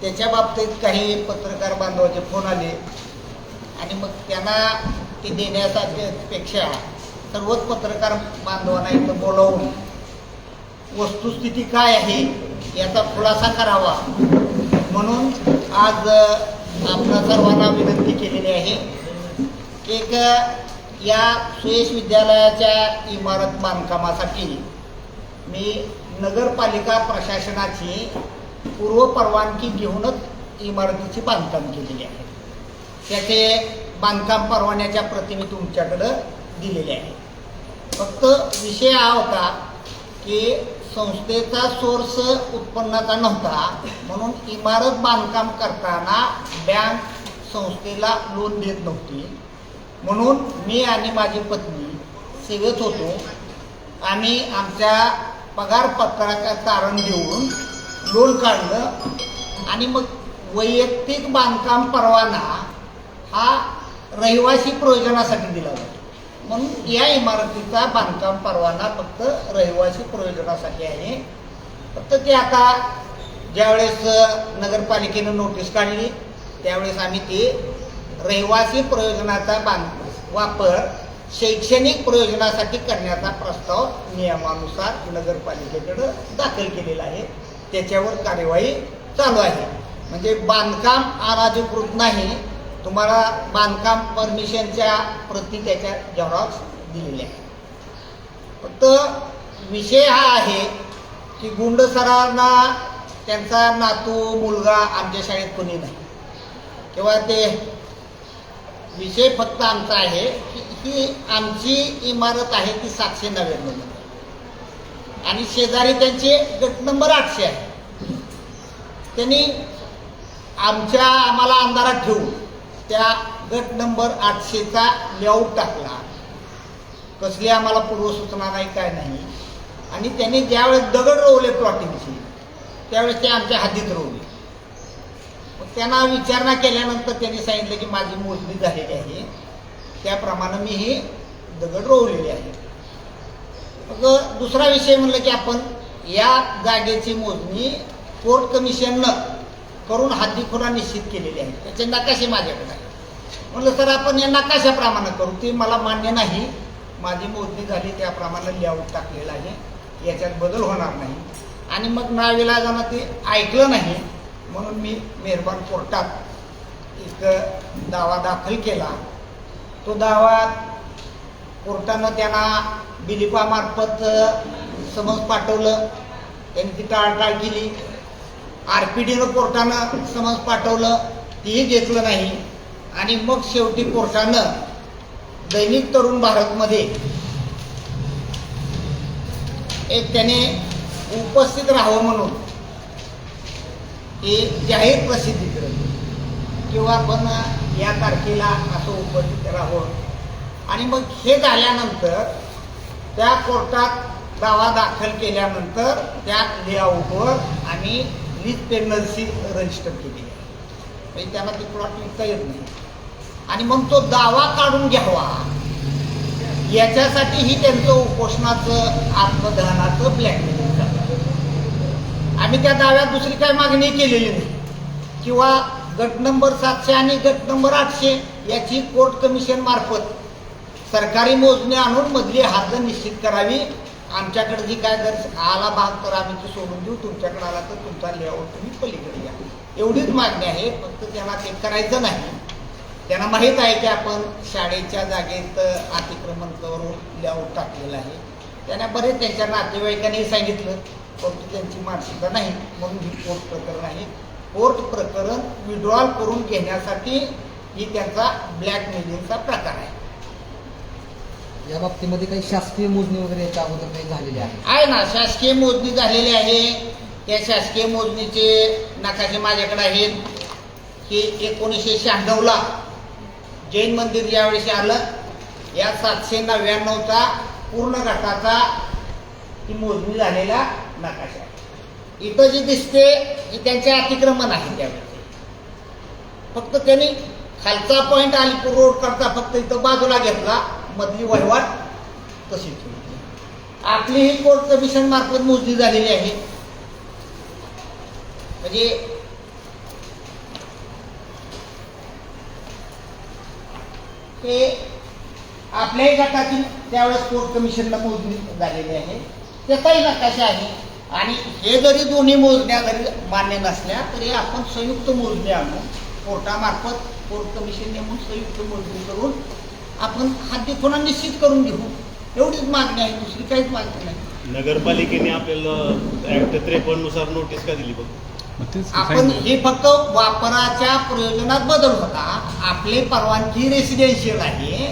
त्याच्या बाबतीत काही पत्रकार बांधवाचे फोन आले. आणि मग त्यांना ते देण्याचा पेक्षा सर्वच पत्रकार बांधवांना इथं बोलावून वस्तुस्थिती काय आहे याचा खुलासा करावा. म्हणून आज आपल्या सर्वांना विनंती केलेली आहे की एक या सुयश विद्यालयाच्या इमारत बांधकामासाठी मी नगरपालिका प्रशासनाची पूर्व परवानगी घेऊनच इमारतीची बांधकाम केलेली आहे. त्याचे बांधकाम परवान्याच्या प्रती मी तुमच्याकडं दिलेले आहे. फक्त विषय हा होता की संस्थेचा सोर्स उत्पन्नाचा नव्हता म्हणून इमारत बांधकाम करताना बँक संस्थेला लोन देत नव्हती. म्हणून मी आणि माझी पत्नी सेवेत होतो. आम्ही आमच्या पगार पत्राचं तारण देऊन लोन काढलं आणि मग वैयक्तिक बांधकाम परवाना हा रहिवासी प्रयोजनासाठी दिला जातो. म्हणून या इमारतीचा बांधकाम परवाना फक्त रहिवासी प्रयोजनासाठी आहे. फक्त ते आता ज्यावेळेस नगरपालिकेनं नोटीस काढली त्यावेळेस आम्ही ते रहिवासी प्रयोजनाचा बांध वापर शैक्षणिक प्रयोजनासाठी करण्याचा प्रस्ताव नियमानुसार नगरपालिकेकडं दाखल केलेला आहे. त्याच्यावर कार्यवाही चालू आहे. म्हणजे बांधकाम अनाधिकृत नाही. तुम्हाला बांधकाम परमिशनच्या प्रती त्याच्या झेरॉक्स दिलेल्या आहे फक्त विषय हा आहे की गुंड सरांना त्यांचा नातू मुलगा आमच्या शाळेत कोणी नाही. किंवा ते विषय फक्त आमचा आहे की की आमची इमारत आहे ती सातशे नव्याण्णव आणि शेजारी त्यांचे गट नंबर आठशे आहे. त्यांनी आमच्या आम्हाला अंधारात ठेवून त्या गट नंबर आठशेचा लेआउट टाकला. कसली आम्हाला पूर्वसूचना नाही काय नाही. आणि त्यांनी ज्यावेळेस दगड रोवले प्लॉटिंगची त्यावेळेस ते आमच्या हातीत रोवले. मग त्यांना विचारणा केल्यानंतर त्यांनी सांगितलं की माझी मोजणी झालेली आहे. त्याप्रमाणे मी हे दगड रोवलेली आहे मग दुसरा विषय म्हणलं की आपण या जागेची मोजणी कोर्ट कमिशननं करून हद्दीखुरा निश्चित केलेली आहे. त्याचे नकाशे माझ्याकडे आहे म्हणलं सर आपण या नकाशाप्रमाणे करू. ते मला मान्य नाही. माझी मोजणी झाली त्याप्रमाणे लेआउट टाकलेलं आहे. याच्यात बदल होणार नाही. आणि मग नाविलाजानं ते ऐकलं नाही म्हणून मी मेहरबान कोर्टात एक दावा दाखल केला. तो दावा कोर्टानं त्यांना बिलिपामार्फत समज पाठवलं. त्यांनी ती टाळटाळ केली. आर पी डीनं कोर्टानं समज पाठवलं. तीही घेतलं नाही. आणि मग शेवटी कोर्टानं दैनिक तरुण भारतमध्ये एक त्याने उपस्थित राहावं म्हणून हे जाहीर प्रसिद्धी करत किंवा आपण या तारखेला असं उपस्थित राहावं. आणि मग हे झाल्यानंतर त्या कोर्टात दावा दाखल केल्यानंतर त्या लेआउटवर आम्ही लीज पेंडन्सी रजिस्टर केली म्हणजे त्यांना ती प्लॉट विकता येत नाही. आणि मग तो दावा काढून घ्यावा. याच्यासाठी ही त्यांचं उपोषणाचं आत्मदहनाचं ब्लॅकमेलिंग आम्ही त्या दाव्यात दुसरी काय मागणी केलेली नाही. किंवा गट नंबर सातशे आणि गट नंबर आठशे याची कोर्ट कमिशन मार्फत सरकारी मोजणी आणून मधली हद्द निश्चित करावी. आमच्याकडे जी काय जर आला भाग तर आम्ही ते सोडून देऊ. तुमच्याकडे आला तर तुमचा लेआउट तुम्ही पलीकडे घ्या एवढीच मागणी आहे. फक्त त्यांना ते करायचं नाही. त्यांना माहीत आहे की आपण शाळेच्या जागेत अतिक्रमण करून लेआउट टाकलेलं आहे. त्यांना बरेच त्यांच्या नातेवाईकांनी सांगितलं परंतु त्यांची मानसिकता नाही. म्हणून ही कोर्ट प्रकरण आहे. कोर्ट प्रकरण विड्रॉल करून घेण्यासाठी ही त्यांचा ब्लॅकमेलिंगचा प्रकार आहे. या बाबतीमध्ये काही शासकीय मोजणी वगैरे याच्या अगोदर काही झालेली आहे? आहे ना शासकीय मोजणी झालेली आहे. त्या शासकीय मोजणीचे नकाशे माझ्याकडे आहेत. की एकोणीसशे शहाण्णवला जैन मंदिर ज्यावेळेस आलं. या सातशे नव्याण्णवचा पूर्ण गटाचा ही मोजणी झालेला नकाशा इथं जी दिसते ही त्यांचे अतिक्रमण आहे त्यावेळी. फक्त त्यांनी खालचा पॉईंट अलिपूर रोड करता फक्त इथं बाजूला घेतला मधली वहिवाट तशी ठेवली आपली ही कोर्ट कमिशन मार्फत मोजणी झालेली आहे. म्हणजे ते आपल्याही गटातून त्यावेळेस कोर्ट कमिशनला मोजणी झालेली आहे. त्याचाही नकाशा आहे. आणि हे जरी दोन्ही मोजण्या जरी मान्य नसल्या तरी आपण संयुक्त मोजणी आणू कोर्टामार्फत कोर्ट कमिशन नेमून संयुक्त मोजणी करून आपण हद्दी पुन्हा निश्चित करून घेऊ. एवढीच मागणी आहे दुसरी काहीच मागणी नाही. नगरपालिकेने आपल्याला ऍक्ट त्रेपन्ननुसार नोटीस का दिली बघ? आपण. हे फक्त वापराच्या प्रयोजनात बदल होता. आपली परवानगी रेसिडेन्शियल आहे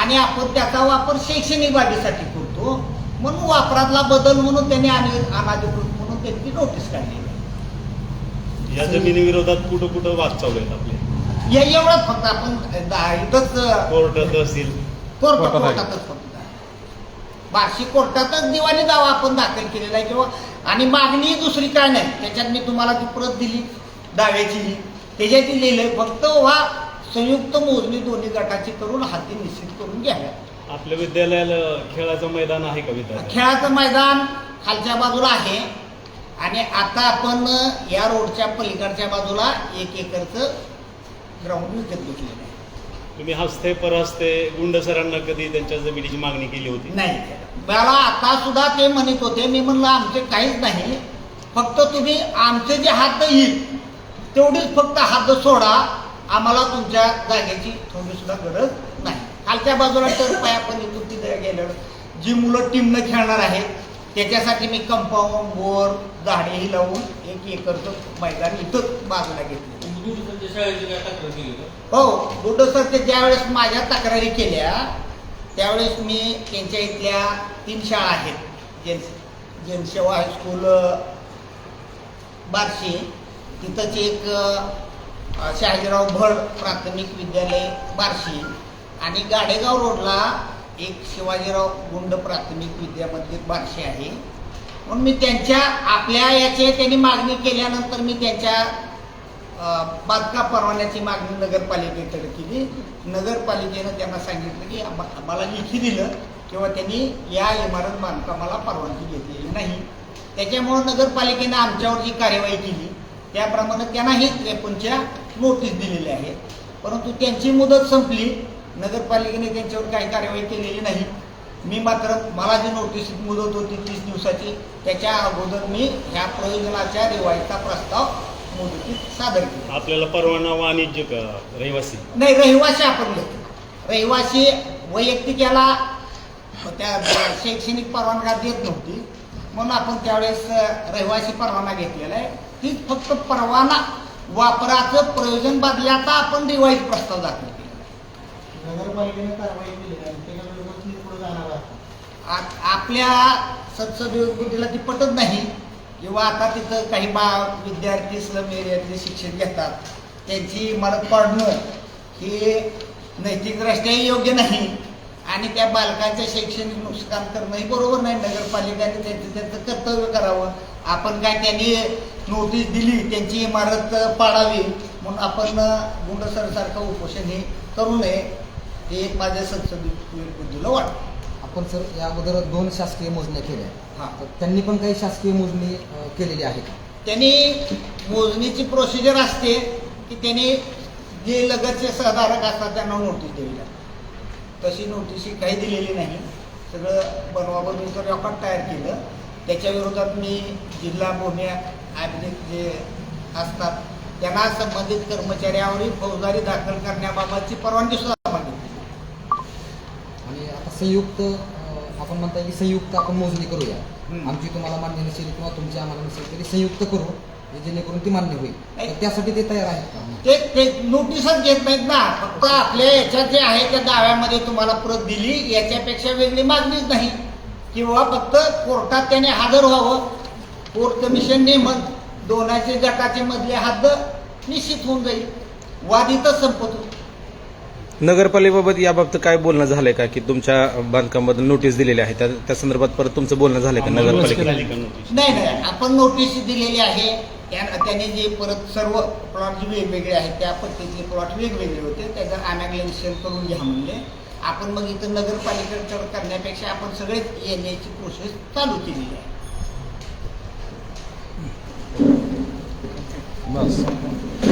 आणि आपण त्याचा वापर शैक्षणिक बाबीसाठी म्हणून वापरातला बदल म्हणून त्यांनी आणि अनाधिकृत म्हणून त्यांची नोटीस काढली. या जमिनीविरोधात कुठं कुठं वाद चालू आहेत आपले? या एवढंच फक्त आपण दा- इथंच कोर्ट तहसील कोर्ट. कोर्टातच फक्त. बार्शी कोर्टातच दिवाणी दावा आपण दाखल केलेला आहे किंवा आणि मागणी दुसरी काय नाही. त्याच्यात मी तुम्हाला ती प्रत दिली दाव्याची त्याच्यात लिहिलंय फक्त वा संयुक्त मोजणी दोन्ही गटाची करून हाती निश्चित करून घ्याव्या आपल्या विद्यालयाला खेळाचं मैदान आहे का विद्यालय खेळाचं मैदान खालच्या बाजूला आहे आणि आता आपण या रोडच्या पलीकडच्या बाजूला एक एकरचं ग्राउंड विकत घेतलेलं आहे. तुम्ही हस्ते परहस्ते गुंड सरांना कधी त्यांच्या जमिनीची मागणी केली होती? नाही. मला आता सुद्धा ते म्हणत होते. मी म्हणलं आमचे काहीच नाही. फक्त तुम्ही आमचे जे हद्द येईल तेवढीच फक्त हद्द सोडा. आम्हाला तुमच्या जागेची थोडी सुद्धा गरज खालच्या बाजूला टर्फ आहे आपण इथून तिथे गेल्यावर जी मुलं टीमनं खेळणार आहेत त्याच्यासाठी मी कंपाऊंड बोर झाडेही लावून एक एकरचं मैदान इथं बाजूला घेतलं. हो सर ते ज्यावेळेस माझ्या तक्रारी केल्या त्यावेळेस मी त्यांच्या इथल्या तीन शाळा आहेत. जन जनसेवा हायस्कूल बार्शी तिथंच एक शहाजीराव भड प्राथमिक विद्यालय बार्शी. आणि गाडेगाव रोडला एक शिवाजीराव गुंड प्राथमिक विद्या मंदिर आहे. म्हणून मी त्यांच्या आपल्या याचे त्यांनी मागणी केल्यानंतर मी त्यांच्या बांधकाम परवान्याची मागणी नगरपालिकेकडे केली. नगरपालिकेनं त्यांना सांगितलं की आम्हाला लिखी दिलं किंवा त्यांनी या इमारत बांधकामाला परवानगी घेतलेली नाही. त्याच्यामुळं नगरपालिकेनं आमच्यावर जी कार्यवाही केली त्याप्रमाणे त्यांनाही त्रेपन्नच्या नोटीस दिलेल्या आहेत. परंतु त्यांची मुदत संपली. नगरपालिकेने त्यांच्यावर काही कार्यवाही केलेली नाही. मी मात्र मला जी नोटीस मुदत होती तीस दिवसाची त्याच्या अगोदर मी ह्या प्रयोजनाच्या रिवायचा प्रस्ताव मुदतीत सादर केला. आपल्याला परवाना वाणिज्य रहिवासी. नाही रहिवासी आपण घेतो. रहिवासी वैयक्तिक याला त्या शैक्षणिक परवानगा देत नव्हती. म्हणून आपण त्यावेळेस रहिवासी परवाना घेतलेला आहे. तीच फक्त परवाना वापराचं प्रयोजन बदल्याचा आपण रिवाईज प्रस्ताव दाखल केला. नगरपालिकेने कारवाई केली नाही. त्याच्याबरोबर ती पुढे जाणार आहात आ- आपल्या संसदीय ती पटत नाही. किंवा आता तिथं काही बा विद्यार्थी स्लम एरियातले शिक्षण घेतात. त्यांची इमारत पाडणं हे नैतिकदृष्ट्याही योग्य नाही. आणि त्या बालकांचं शैक्षणिक नुकसान करणंही बरोबर नाही. नगरपालिकेने त्यांचं त्यांचं कर्तव्य करावं. आपण काय त्यांनी नोटीस दिली त्यांची इमारत पाडावी म्हणून आपण गुंडसरसारखं उपोषण हे करू नये. हे एक माझ्या संसदीय वाटतं आपण सर या अगोदर दोन शासकीय मोजण्या केल्या. हां. तर त्यांनी पण काही शासकीय मोजणी केलेली आहे का? त्यांनी मोजणीची प्रोसिजर असते की त्यांनी जे लगतचे सहधारक असतात त्यांना नोटीस लागते तशी नोटीस काही दिलेली नाही. सगळं बनवाबनवीचं रेकॉर्ड तयार केलं. त्याच्या विरोधात मी जिल्हा भूमी अभिलेख जे असतात त्यांना संबंधित कर्मचाऱ्यावरील फौजदारी दाखल करण्याबाबतची परवानगी सुद्धा संयुक्त आपण म्हणता की संयुक्त आपण मोजणी करूया. आमची तुम्हाला मान्य नसेल किंवा तुमची आम्हाला नसेल तरी संयुक्त करू जेणेकरून ती मान्य होईल. तर त्यासाठी ते तयार आहेत का? ते ते नोटीसच घेत नाहीत ना. फक्त आपल्या याच्यात जे आहे त्या दाव्यामध्ये तुम्हाला प्रत दिली याच्यापेक्षा वेगळी मागणीच नाही. किंवा फक्त कोर्टात त्याने हजर व्हावं. कोर्ट कमिशनने मग दोनाचे गटाचे मधले हद्द निश्चित होऊन जाईल. वाद इथंच संपतो नगरपालिकेबाबत याबाबत काय बोलणं झालंय का? की तुमच्या बांधकामाबद्दल नोटीस दिलेली आहे. त्या त्या संदर्भात परत तुमचं बोलणं झालंय का आम्हाला नगरपालिकेत? झाली का नोटीस नाही नाही. आपण नोटीस दिलेली आहे. त्या- त्याने जे परत सर्व प्लॉट जे वेगवेगळे आहेत त्या पद्धतीचे प्लॉट वेगवेगळे होते. त्याचं अनॅग्लेशन करून घ्या म्हणले. आपण मग इथं नगरपालिकेकडे करण्यापेक्षा आपण सगळेच येण्याची प्रोसेस चालू केलेली आहे. बस.